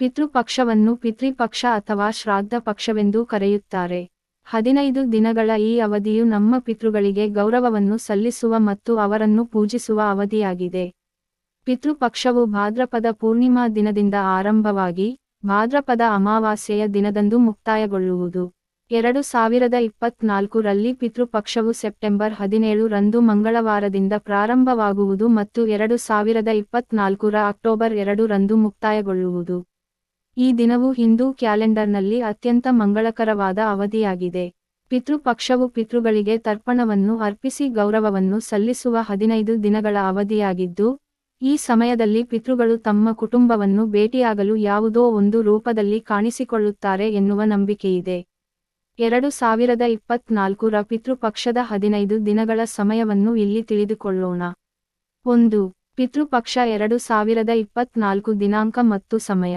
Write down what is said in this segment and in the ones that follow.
ಪಿತೃಪಕ್ಷವನ್ನು ಪಿತೃಪಕ್ಷ ಅಥವಾ ಶ್ರಾದ್ದ ಪಕ್ಷವೆಂದೂ ಕರೆಯುತ್ತಾರೆ. ಹದಿನೈದು ದಿನಗಳ ಈ ಅವಧಿಯು ನಮ್ಮ ಪಿತೃಗಳಿಗೆ ಗೌರವವನ್ನು ಸಲ್ಲಿಸುವ ಮತ್ತು ಅವರನ್ನು ಪೂಜಿಸುವ ಅವಧಿಯಾಗಿದೆ. ಪಿತೃಪಕ್ಷವು ಭಾದ್ರಪದ ಪೂರ್ಣಿಮಾ ದಿನದಿಂದ ಆರಂಭವಾಗಿ ಭಾದ್ರಪದ ಅಮಾವಾಸ್ಯೆಯ ದಿನದಂದು ಮುಕ್ತಾಯಗೊಳ್ಳುವುದು. ಎರಡು ಸಾವಿರದ ಇಪ್ಪತ್ನಾಲ್ಕು ರಲ್ಲಿ ಪಿತೃಪಕ್ಷವು ಸೆಪ್ಟೆಂಬರ್ ಹದಿನೇಳು ರಂದು ಮಂಗಳವಾರದಿಂದ ಪ್ರಾರಂಭವಾಗುವುದು ಮತ್ತು ಎರಡು ಸಾವಿರದ ಇಪ್ಪತ್ನಾಲ್ಕರ ಅಕ್ಟೋಬರ್ ಎರಡು ರಂದು ಮುಕ್ತಾಯಗೊಳ್ಳುವುದು. ಈ ದಿನವು ಹಿಂದೂ ಕ್ಯಾಲೆಂಡರ್ನಲ್ಲಿ ಅತ್ಯಂತ ಮಂಗಳಕರವಾದ ಅವಧಿಯಾಗಿದೆ. ಪಿತೃಪಕ್ಷವು ಪಿತೃಗಳಿಗೆ ತರ್ಪಣವನ್ನು ಅರ್ಪಿಸಿ ಗೌರವವನ್ನು ಸಲ್ಲಿಸುವ ಹದಿನೈದು ದಿನಗಳ ಅವಧಿಯಾಗಿದ್ದು, ಈ ಸಮಯದಲ್ಲಿ ಪಿತೃಗಳು ತಮ್ಮ ಕುಟುಂಬವನ್ನು ಭೇಟಿಯಾಗಲು ಯಾವುದೋ ಒಂದು ರೂಪದಲ್ಲಿ ಕಾಣಿಸಿಕೊಳ್ಳುತ್ತಾರೆ ಎನ್ನುವ ನಂಬಿಕೆಯಿದೆ. ಎರಡು ಸಾವಿರದ ಇಪ್ಪತ್ನಾಲ್ಕರ ಪಿತೃಪಕ್ಷದ ಹದಿನೈದು ದಿನಗಳ ಸಮಯವನ್ನು ಇಲ್ಲಿ ತಿಳಿದುಕೊಳ್ಳೋಣ. ಒಂದು, ಪಿತೃಪಕ್ಷ ಎರಡು ಸಾವಿರದ ಇಪ್ಪತ್ನಾಲ್ಕು ದಿನಾಂಕ ಮತ್ತು ಸಮಯ.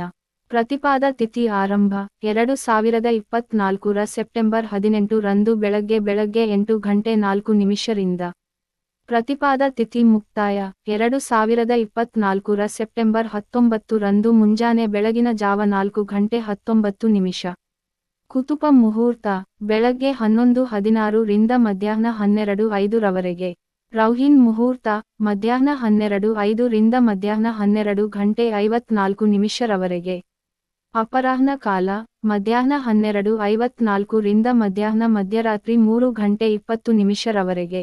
ಪ್ರತಿಪಾದ ತಿಥಿ ಆರಂಭ, ಎರಡು ಸಾವಿರದ ಇಪ್ಪತ್ನಾಲ್ಕರ ಸೆಪ್ಟೆಂಬರ್ ಹದಿನೆಂಟು ರಂದು ಬೆಳಗ್ಗೆ ಬೆಳಗ್ಗೆ ಎಂಟು ಗಂಟೆ ನಾಲ್ಕು ನಿಮಿಷರಿಂದ. ಪ್ರತಿಪಾದ ತಿಥಿ ಮುಕ್ತಾಯ, ಎರಡು ಸಾವಿರದ ಇಪ್ಪತ್ನಾಲ್ಕರ ಸೆಪ್ಟೆಂಬರ್ ಹತ್ತೊಂಬತ್ತು ರಂದು ಮುಂಜಾನೆ ಬೆಳಗಿನ ಜಾವ ನಾಲ್ಕು ಗಂಟೆ ಹತ್ತೊಂಬತ್ತು ನಿಮಿಷ. ಕುತುಪ ಮುಹೂರ್ತ, ಬೆಳಗ್ಗೆ ಹನ್ನೊಂದು ಹದಿನಾರು ರಿಂದ ಮಧ್ಯಾಹ್ನ ಹನ್ನೆರಡು ಐದು ರವರೆಗೆ. ರೌಹಿನ್ ಮುಹೂರ್ತ, ಮಧ್ಯಾಹ್ನ ಹನ್ನೆರಡು ಐದು ರಿಂದ ಮಧ್ಯಾಹ್ನ ಹನ್ನೆರಡು ಗಂಟೆ ಐವತ್ನಾಲ್ಕು ನಿಮಿಷರವರೆಗೆ. ಅಪರಾಹ್ನ ಕಾಲ ಮಧ್ಯಾಹ್ನ ಹನ್ನೆರಡು ಐವತ್ನಾಲ್ಕು ರಿಂದ ಮಧ್ಯಾಹ್ನ ಮಧ್ಯರಾತ್ರಿ ಮೂರು ಗಂಟೆ ಇಪ್ಪತ್ತು ನಿಮಿಷರವರೆಗೆ.